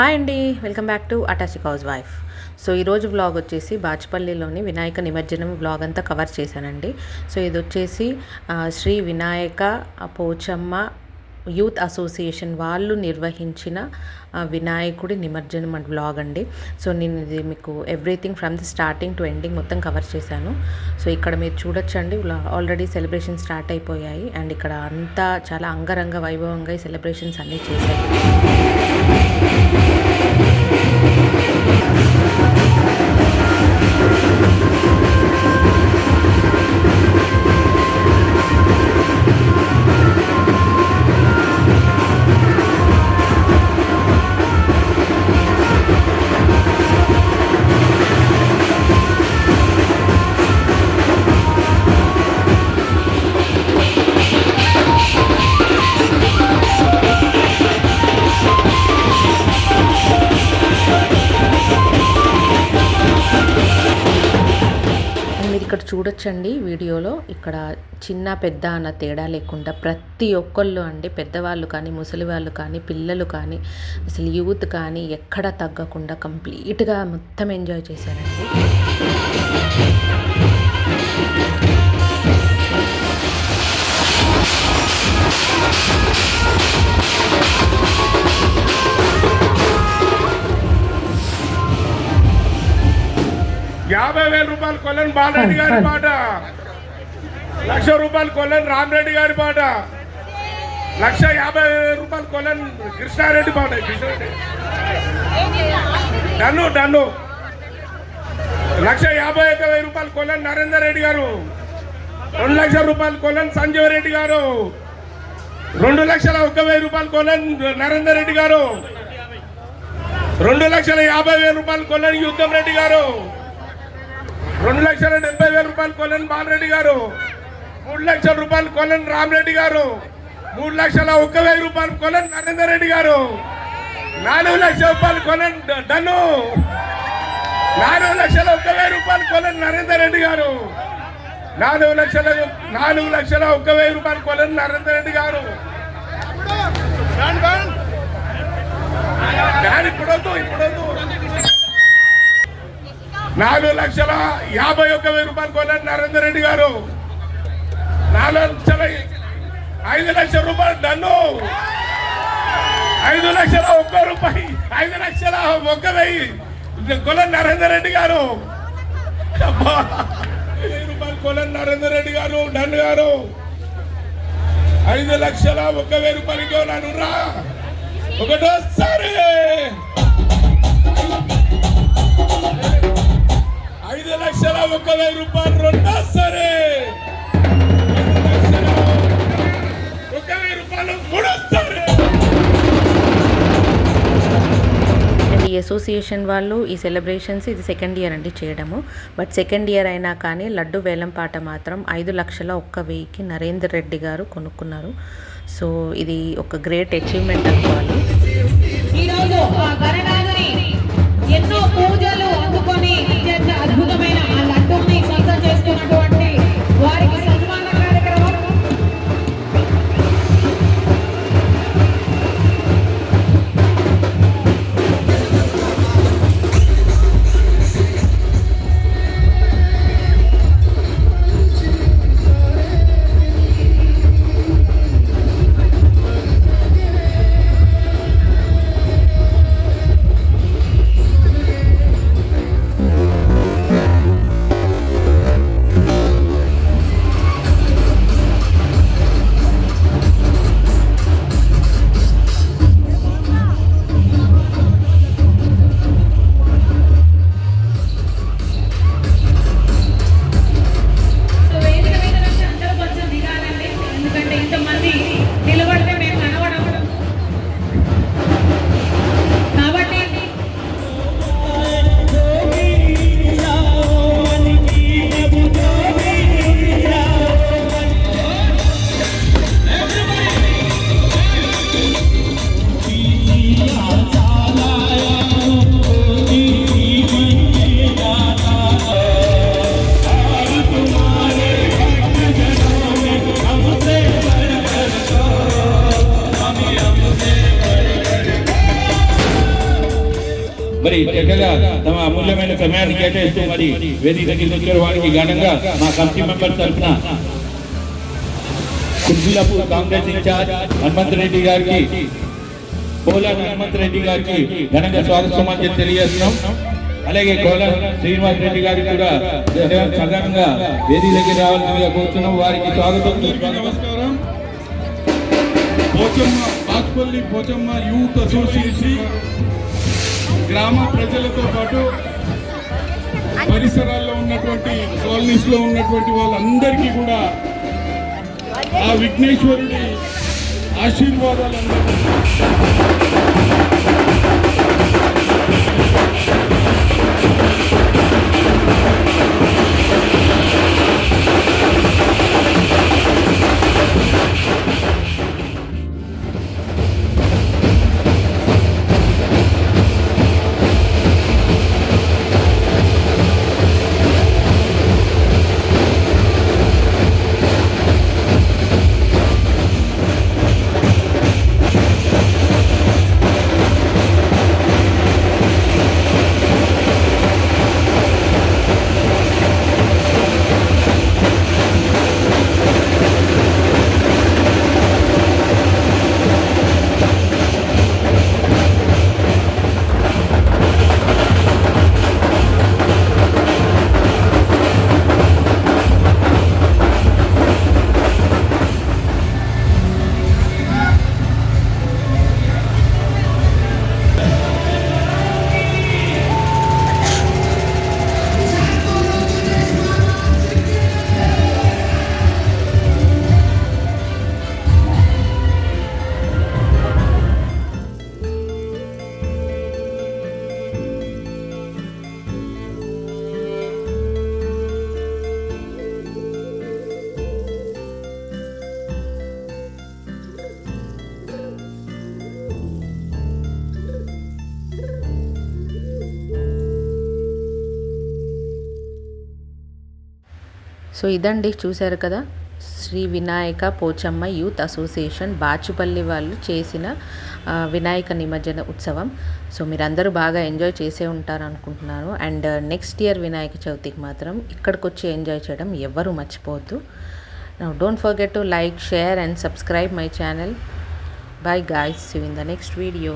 Hi అండి welcome back to అటాచిక్ house wife. So ఈరోజు వ్లాగ్ వచ్చేసి బాచుపల్లిలోని వినాయక నిమజ్జనం వ్లాగ్ అంతా కవర్ చేశానండి. సో ఇది వచ్చేసి శ్రీ వినాయక పోచమ్మ యూత్ అసోసియేషన్ వాళ్ళు నిర్వహించిన వినాయకుడి నిమజ్జనం అండ్ వ్లాగ్ అండి. సో నేను ఇది మీకు everything from the starting to ending మొత్తం కవర్ చేశాను. సో ఇక్కడ మీరు చూడొచ్చండి ఆల్రెడీ సెలబ్రేషన్ స్టార్ట్ అయిపోయాయి. అండ్ ఇక్కడ అంతా చాలా అంగరంగ వైభవంగా ఈ సెలబ్రేషన్స్ అన్నీ చేశాయి చూడొచ్చండి వీడియోలో. ఇక్కడ చిన్న పెద్ద అన్న తేడా లేకుండా ప్రతి ఒక్కళ్ళు అండి పెద్దవాళ్ళు కానీ ముసలి వాళ్ళు కానీ పిల్లలు కానీ అసలు యూత్ కానీ ఎక్కడ తగ్గకుండా కంప్లీట్గా మొత్తం ఎంజాయ్ చేశారండి. యాభై వేల రూపాయలు కొల్లని బాలరెడ్డి గారి పాట లక్ష రూపాయలు కొల్లని రామరెడ్డి గారి పాట లక్ష యాభై వేల రూపాయలు కొల్లని కృష్ణారెడ్డి పాట కృష్ణారెడ్డి. డన్ను డన్ను. లక్ష యాభై ఒక్క వెయ్యి రూపాయలు కొల్లని నరేందర్ రెడ్డి గారు. రెండు లక్షల రూపాయలు కొల్లని సంజీవ్ రెడ్డి గారు. రెండు లక్షల ఒక్క వెయ్యి రూపాయలు కొల్లని నరేందర్ రెడ్డి గారు. రెండు లక్షల యాభై వేల రూపాయలు కొల్లని యుద్ధం రెడ్డి గారు. రెండు లక్షల డెబ్బై వేల రూపాయలు కొలని బాలరెడ్డి గారు. మూడు లక్షల రూపాయలు కొలని రామరెడ్డి గారు. మూడు లక్షల ఒక్క వెయ్యి రూపాయలు కొలని నరేందర్ రెడ్డి గారు. నాలుగు లక్షల రూపాయలు కొలని డన్ను నాలుగు లక్షల ఒక్క వెయ్యి రూపాయలు కొలని నరేందర్ రెడ్డి గారు. నాలుగు లక్షల నాలుగు లక్షల ఒక్క వెయ్యి రూపాయలు కొలని నరేందర్ రెడ్డి గారు. ఇప్పుడొద్దు. నాలుగు లక్షల యాభై ఒక్క వెయ్యి రూపాయలు కొన్నాడు నరేందర్ రెడ్డి గారు. నాలుగు లక్షల ఐదు లక్షల రూపాయలు నన్ను. ఐదు లక్షల ఒక్క రూపాయి ఐదు లక్షల ఒక్క వెయ్యి కొలని నరేందర్ రెడ్డి గారు. వెయ్యి రూపాయలు కొలం నరేందర్ రెడ్డి గారు డన్ గారు. ఐదు లక్షల ఒక్క వెయ్యి రూపాయలు నన్ను రా. ఒకటోసారి. ఐదు లక్షల ఒక వెయ్యి రూపాయలు రెండో సరే. ఒక వెయ్యి రూపాయలు ఈ అసోసియేషన్ వాళ్ళు ఈ సెలబ్రేషన్స్ ఇది సెకండ్ ఇయర్ అండి చేయడము. బట్ సెకండ్ ఇయర్ అయినా కానీ లడ్డు వేలం పాట మాత్రం ఐదు లక్షల ఒక్క వెయ్యికి నరేందర్ రెడ్డి గారు కొనుక్కున్నారు. సో ఇది ఒక గ్రేట్ అచీవ్మెంట్ అనుకోవాలి ఈరోజు ఆ గణనాథుని ఎన్నో పూజలు అందుకొని ఇంతమంది నిలబడితే మరి చక్కగా తమ అమూల్యమైన సమయాన్ని కేటాయిస్తూ మరి వేదిక దగ్గరికి వచ్చారు వారికి ఘనంగా మా కమిటీ మెంబర్ తరఫున కుర్జీలపూర్ కాంగ్రెస్ ఇన్ఛార్జ్ హనుమంత్ రెడ్డి గారికి కోలా హనుమంత్ రెడ్డి గారికి ఘనంగా స్వాగత సమాజం తెలియజేస్తున్నాం. అలాగే కోలా శ్రీనివాస్ రెడ్డి గారికి కూడా సాధారణంగా వేదిక దగ్గర రావాల్సిందిగా కోరుతున్నాం. వారికి స్వాగతం. నమస్కారం. పోచమ్మ బాస్పల్లి పోచమ్మ యూత్ అసోసియేషన్ గ్రామ ప్రజలతో పాటు పరిసరాల్లో ఉన్నటువంటి కాలనీస్లో ఉన్నటువంటి వాళ్ళందరికీ కూడా ఆ విఘ్నేశ్వరుడి ఆశీర్వాదాలు అందరూ సో ఇదండి చూశారు కదా శ్రీ వినాయక పోచమ్మ యూత్ అసోసియేషన్ బాచుపల్లి వాళ్ళు చేసిన వినాయక నిమజ్జన ఉత్సవం. సో మీరందరూ బాగా ఎంజాయ్ చేసే ఉంటారు అనుకుంటున్నాను. అండ్ నెక్స్ట్ ఇయర్ వినాయక చవితికి మాత్రం ఇక్కడికి వచ్చి ఎంజాయ్ చేయడం ఎవ్వరూ మర్చిపోవద్దు. Don't forget to like share and subscribe my channel bye guys in the next video